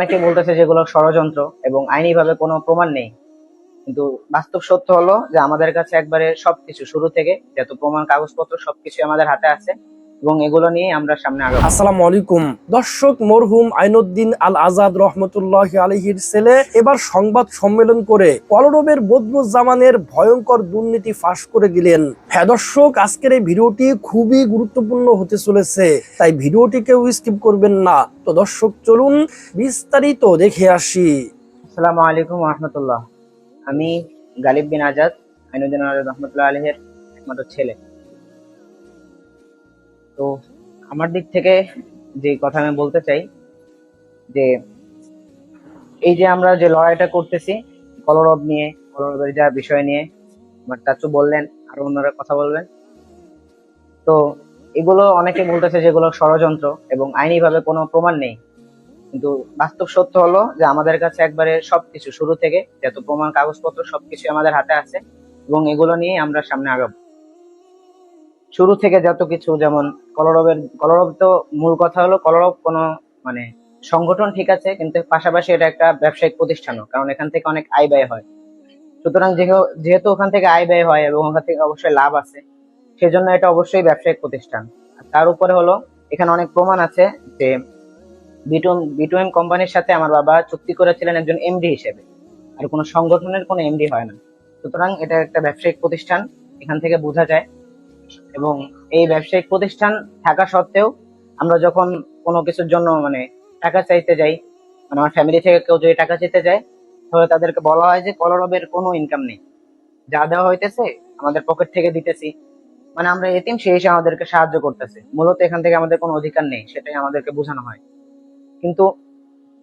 অনেকে বলতেছে যেগুলো ষড়যন্ত্র এবং আইনিভাবে কোনো প্রমাণ নেই। কিন্তু বাস্তব সত্য হলো যে আমাদের কাছে একবারে সবকিছু শুরু থেকে যত প্রমাণ কাগজপত্র সবকিছু আমাদের হাতে আছে এবং এগুলো নিয়ে আমরা সামনে আগাবো। আসসালামু আলাইকুম। দর্শক মরহুম আইনুদ্দিন আল আজাদ রহমতুল্লাহ আলহির ছেলে এবার সংবাদ সম্মেলন করে কলরবের বদরুজ্জামানের ভয়ঙ্কর দুর্নীতি ফাঁস করে দিলেন। হ্যাঁ দর্শক আজকের এই ভিডিওটি খুবই গুরুত্বপূর্ণ হতে চলেছে তাই ভিডিওটি কেউ স্কিপ করবেন না। তো দর্শক চলুন বিস্তারিত দেখে আসি। আসসালামু আলাইকুম রহমতুল্লাহ আমি গালিব বিন আজাদ আইনুদ্দিন আজাদ রহমতুল্লাহ আলহের একমাত্র ছেলে। তো আমার দিক থেকে যে কথা আমি বলতে চাই, যে এই যে আমরা যে লড়াইটা করতেছি, কলরব নিয়ে, কলরবের যা বিষয় নিয়ে, আমার চাচু বললেন, আরও অন্যরা কথা বলবেন। তো এগুলো অনেকে বলতেছে যেগুলো ষড়যন্ত্র এবং আইনিভাবে কোনো প্রমাণ নেই। কিন্তু বাস্তব সত্য হলো যে আমাদের কাছে একবারে সবকিছু শুরু থেকে যত প্রমাণ কাগজপত্র সবকিছু আমাদের হাতে আছে এবং এগুলো নিয়ে আমরা সামনে আগাবো। শুরু থেকে যত কিছু, যেমন কলরবের, কলরব তো মূল কথা হলো কলরব কোনো মানে সংগঠন ঠিক আছে, কিন্তু পাশাপাশি এটা একটা ব্যবসায়িক প্রতিষ্ঠানও, কারণ এখান থেকে অনেক আয় ব্যয় হয়। সুতরাং যেহেতু ওখান থেকে আয় ব্যয় হয় এবং ওখান থেকে অবশ্যই লাভ আছে, সেজন্য এটা অবশ্যই ব্যবসায়িক প্রতিষ্ঠান। তার উপরে হলো, এখানে অনেক প্রমাণ আছে যে বিটুম বিটুএম কোম্পানির সাথে আমার বাবা চুক্তি করেছিলেন একজন এমডি হিসেবে, আর কোনো সংগঠনের কোনো এমডি হয় না। সুতরাং এটা একটা ব্যবসায়িক প্রতিষ্ঠান, এখান থেকে বোঝা যায়। এবং এই ব্যবসায়িক প্রতিষ্ঠান থাকা সত্ত্বেও আমরা যখন কোনো কিছুর জন্য মানে টাকা চাইতে যাই মানে আমার ফ্যামিলি থেকে কেউ যদি টাকা চাইতে যায়, তাহলে তাদেরকে বলা হয় যে কলরবের কোনো ইনকাম নেই। যা দেওয়া হইতেছে, আমাদের পকেট থেকে দিতেছি। মানে আমরা এতিম সে এসে আমাদেরকে সাহায্য করতেছে। মূলত এখান থেকে আমাদের কোনো অধিকার নেই, সেটাই আমাদেরকে বোঝানো হয়। কিন্তু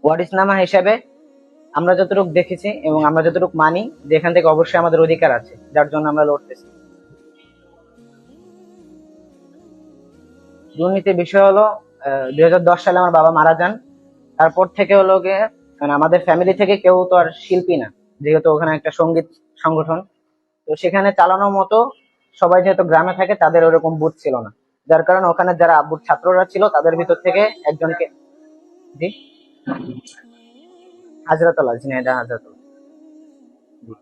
ওয়ারিসনামা হিসাবে আমরা যতটুকু দেখেছি এবং আমরা যতটুকু মানি, যে এখান থেকে অবশ্যই আমাদের অধিকার আছে, যার জন্য আমরা লড়তেছি। দুর্নীতির বিষয় হলো দুই হাজার দশ সালে আমার বাবা মারা যান। তারপর থেকে হলো গিয়ে মানে আমাদের ফ্যামিলি থেকে কেউ তো আর শিল্পী না, যেহেতু ওখানে একটা সংগীত সংগঠন। তো সেখানে চালানোর মতো সবাই যেহেতু গ্রামে থাকে, তাদের ওরকম বুথ ছিল না। যার কারণে ওখানে যারা আব্বুর ছাত্ররা ছিল, তাদের ভিতর থেকে একজনকে জি? হাজরাতলা ঝিনাইদা হাজরাতলা জি।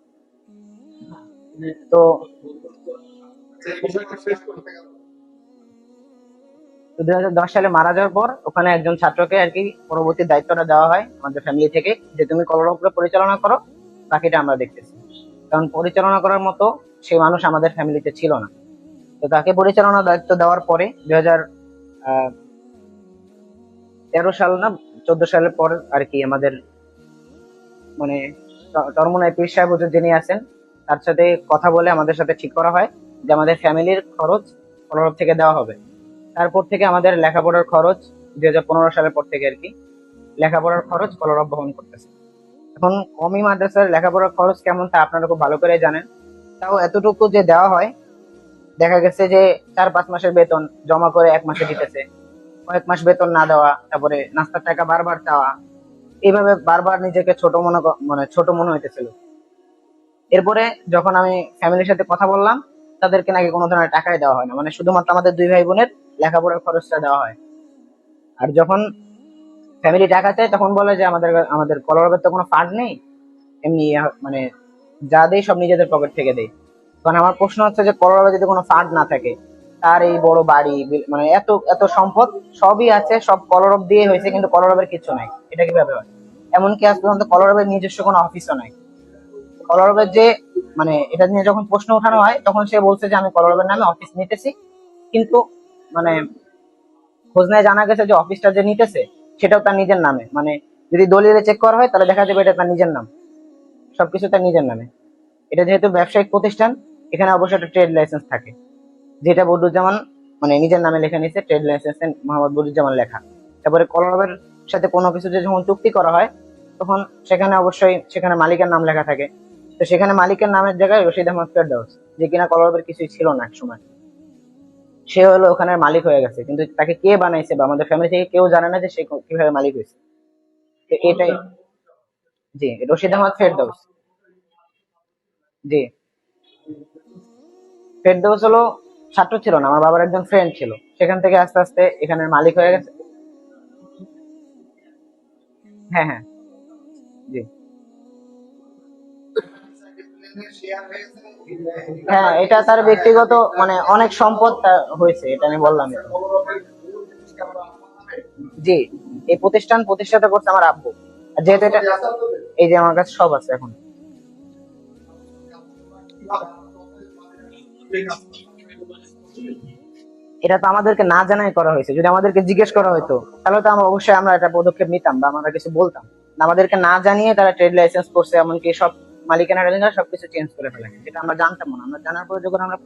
তো দুই হাজার দশ সালে মারা যাওয়ার পর ওখানে একজন ছাত্রকে আর কি পরবর্তী দায়িত্বটা দেওয়া হয় আমাদের ফ্যামিলি থেকে যে তুমি কলরবকে পরিচালনা করো, বাকিটা আমরা দেখতেছি। কারণ পরিচালনা করার মতো সেই মানুষ আমাদের ফ্যামিলিতে ছিল না। তো তাকে পরিচালনা দায়িত্ব দেওয়ার পরে দুই তেরো সাল না, চোদ্দ সালের পর আর কি আমাদের মানে চরমনায় পীর সাহেব হুজুর যিনি আছেন, তার সাথে কথা বলে আমাদের সাথে ঠিক করা হয় যে আমাদের ফ্যামিলির খরচ কলরব থেকে দেওয়া হবে। তারপর থেকে আমাদের লেখাপড়ার খরচ দুই হাজার পনেরো সালের পর থেকে আর কি। লেখাপড়ার খরচ কলরব বহন করতেছে। এখন কমি মাদ্রাসার লেখাপড়ার খরচ কেমন তা আপনারা খুব ভালো করে জানেন। তাও এতটুকু যে দেওয়া হয়, দেখা গেছে যে চার পাঁচ মাসের বেতন জমা করে এক মাসে দিতেছে। কয়েক মাস বেতন না দেওয়া, তারপরে নাস্তার টাকা বারবার চাওয়া, এইভাবে বারবার নিজেকে ছোট মনে মানে ছোট মনে হইতেছিল। এরপরে যখন আমি ফ্যামিলির সাথে কথা বললাম তাদেরকে নাকি কোনো ধরনের টাকাই দেওয়া হয় না। মানে শুধুমাত্র আমাদের দুই ভাই বোনের লেখাপড়ার খরচটা দেওয়া হয়। আর যখন ফ্যামিলি টাকা চায়, তখন বলে যে আমাদের আমাদের কলরবের তো কোনো ফান্ড নেই। এমনি মানে যা দেয় সব নিজেদের পকেট থেকে দেয় কারণ আমার প্রশ্ন হচ্ছে যে কলরবে যদি কোনো ফান্ড না থাকে, তার এই বড় বাড়ি মানে এত এত সম্পদ সবই আছে, সব কলরব দিয়ে হয়েছে, কিন্তু কলরবের কিছু নাই। এটা কীভাবে হয়? এমনকি আজ পর্যন্ত কলরবের নিজস্ব কোনো অফিসও নাই। কলরবের যে মানে এটা নিয়ে যখন প্রশ্ন ওঠানো হয়, তখন সে বলছে যে, আমি কলরবের নামে অফিস নিতেছি। কিন্তু মানে খোঁজ নেয় জানা গেছে যে অফিসটা যে নিতেছে, সেটাও তার নিজের নামে। মানে যদি দলিলে চেক করা হয়, তাহলে দেখা যাবে এটা তার নিজের নাম। সবকিছু তার নিজের নামে। এটা যেহেতু ব্যবসায়িক প্রতিষ্ঠান, এখানে অবশ্যই একটা ট্রেড লাইসেন্স থাকে। যেটা বদরুজ্জামান মানে নিজের নামে লেখা নিয়েছে ট্রেড লাইসেন্স মোহাম্মদ বদরুজ্জামান লেখা। তারপরে কলরবের সাথে কোনো কিছু যখন চুক্তি করা হয়, তখন সেখানে অবশ্যই সেখানে মালিকের নাম লেখা থাকে। তো সেখানে মালিকের নামের জায়গায় রশিদ আহমদ ফেরদাউস যে কিনা কলরবের কিছুই ছিল না এক সময় সে হলো ওখানের মালিক হয়ে গেছে, কিন্তু তাকে কে বানাইছে বা আমাদের ফ্যামিলি থেকে কেউ জানে না যে সে কীভাবে মালিক হয়েছে। তো এটাই জি, রশিদ আহমদ ফেরদৌস। জি। ফেরদৌস হলো ছাত্র ছিল না, আমার বাবার একজন ফ্রেন্ড ছিল। সেখান থেকে আস্তে আস্তে এখানের মালিক হয়ে গেছে। হ্যাঁ হ্যাঁ। হ্যাঁ এটা তার ব্যক্তিগত মানে অনেক সম্পদ হয়েছে, এটা আমি বললাম জি, এই প্রতিষ্ঠান প্রতিষ্ঠাতা করছে আমার আব্বু। যেহেতু এটা এই যে আমার কাছে সব আছে এখন। এটা তো আমাদেরকে না জানাই করা হয়েছে। যদি আমাদেরকে জিজ্ঞেস করা হতো তাহলে তো আমরা অবশ্যই আমরা একটা পদক্ষেপ নিতাম বা আমরা কিছু বলতাম। আমাদেরকে না জানিয়ে তারা ট্রেড লাইসেন্স করছে, এমনকি সব মালিকানা টালিকানা সবকিছু চেঞ্জ করে ফেলে। এটা আমরা জানতাম না। আমরা জানার পরে যখন আমরা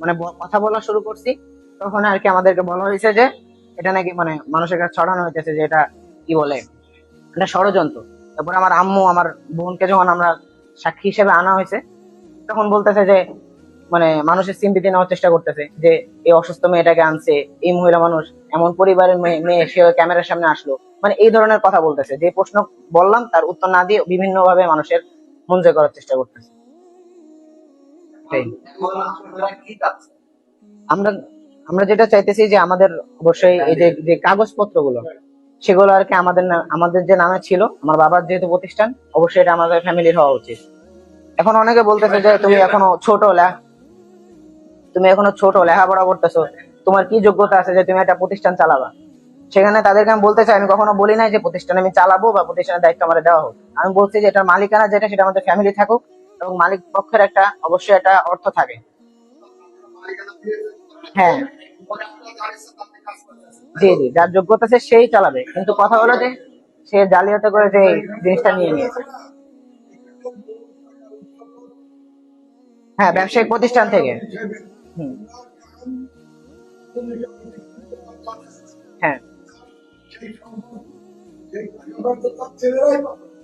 মানে কথা বলা শুরু করছি, তখন আর কি আমাদেরকে বলা হয়েছে যে, এটা নাকি মানে মানুষের কাছে ছড়ানো হইতেছে যে এটা কি বলে? এটা ষড়যন্ত্র। তারপর আমার আম্মু, আমার বোনকে যখন আমরা সাক্ষী হিসেবে আনা হয়েছে, তখন বলতেছে যে মানে মানুষের সিম্পিতি নেওয়ার চেষ্টা করতেছে যে, এই অসুস্থ মেয়েটাকে আনছে, এই মহিলা মানুষ, এমন পরিবারের মেয়ে মেয়ে, সে ক্যামেরার সামনে আসলো। মানে এই ধরনের কথা বলতেছে। যে প্রশ্ন বললাম, তার উত্তর না দিয়ে বিভিন্ন ভাবে মানুষের মন জয় করার চেষ্টা করতেছে। আমরা আমরা যেটা চাইতেছি যে আমাদের অবশ্যই এই যে যে কাগজপত্রগুলো সেগুলো আর কি আমাদের আমাদের যে নামে ছিল, আমার বাবার যেহেতু প্রতিষ্ঠান, অবশ্যই এটা আমাদের ফ্যামিলির হওয়া উচিত। এখন অনেকে বলতেছে যে তুমি এখনও ছোট তুমি এখনও ছোট লেখাপড়া করতেছো, তোমার কি যোগ্যতা আছে যে তুমি একটা প্রতিষ্ঠান চালাবা? সেখানে তাদেরকে আমি বলতে চাই, আমি কখনো বলি নাই যে প্রতিষ্ঠান আমি চালাবো বা প্রতিষ্ঠানের দায়িত্ব আমার দেওয়া হোক। আমি বলছি যে এটার মালিকানা যেটা, সেটা আমাদের ফ্যামিলি থাকুক এবং মালিক পক্ষের একটা অবশ্যই একটা অর্থ থাকে। হ্যাঁ। জি জি, যার যোগ্যতা আছে সেই চালাবে। কিন্তু কথা হলো যে সে জালিয়াতি করে যে জিনিসটা নিয়ে নিয়েছে। হ্যাঁ ব্যবসায়িক প্রতিষ্ঠান থেকে। হ্যাঁ।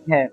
হ্যাঁ।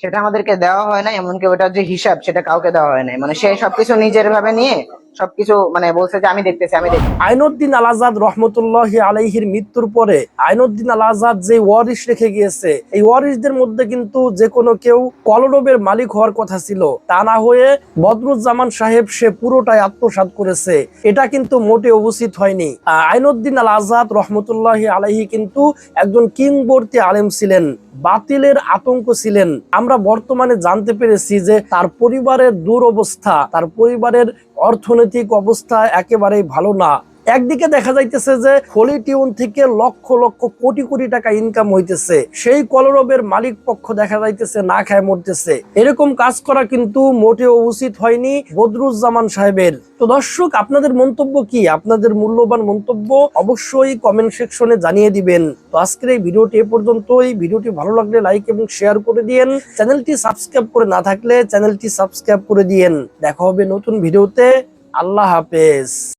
সেটা আমাদেরকে দেওয়া হয় না, এমনকি ওটা যে হিসাব, সেটা কাউকে দেওয়া হয় না মানে সে সবকিছু নিজের ভাবে নিয়ে সবকিছু মানে বলছে যে আমি দেখতেছি আমি দেখতেছি। আইনুদ্দিন আল আজাদ রহমতুল্লাহ আলাইহির মৃত্যুর পরে আইনুদ্দিন আল আজাদ যে ওয়ারিশ রেখে গিয়েছে এই ওয়ারিশদের মধ্যে কিন্তু যে কোনো কেউ কলরবের মালিক হওয়ার কথা ছিল। তা না হয়ে বদরুজ্জামান সাহেব সে পুরোটাই আত্মসাৎ করেছে। এটা কিন্তু মোটেও উচিত হয়নি। আহ, আইনুদ্দিন আল আজাদ রহমতুল্লাহ আলাইহি কিন্তু একজন কিংবর্তী আলেম ছিলেন বাতিলের আতঙ্ক ছিলেন। আমরা বর্তমানে জানতে পেরেছি যে তার পরিবারের দুরবস্থা তার পরিবারের অর্থনৈতিক অবস্থা একেবারেই ভালো না। একদিকে দেখা যাইতেছে যে হোলি টিউন থেকে লক্ষ লক্ষ কোটি কোটি টাকা ইনকাম হইতেছে। সেই কলরবের মালিক পক্ষ দেখা যাইতেছে না খায় মরতেছে। এরকম কাজ করা কিন্তু মোটেও উচিত হয়নি বদরুজ্জামান সাহেবের। তো দর্শক, আপনাদের মন্তব্য কি? আপনাদের মূল্যবান মন্তব্য অবশ্যই কমেন্ট সেকশনে জানিয়ে দিবেন। তো আজকের এই ভিডিওটি এ পর্যন্তই। ভিডিওটি ভালো লাগলে লাইক এবং শেয়ার করে দিয়েন। চ্যানেলটি সাবস্ক্রাইব করে না থাকলে চ্যানেলটি সাবস্ক্রাইব করে দিয়েন। দেখা হবে নতুন ভিডিওতে। আল্লাহ হাফেজ।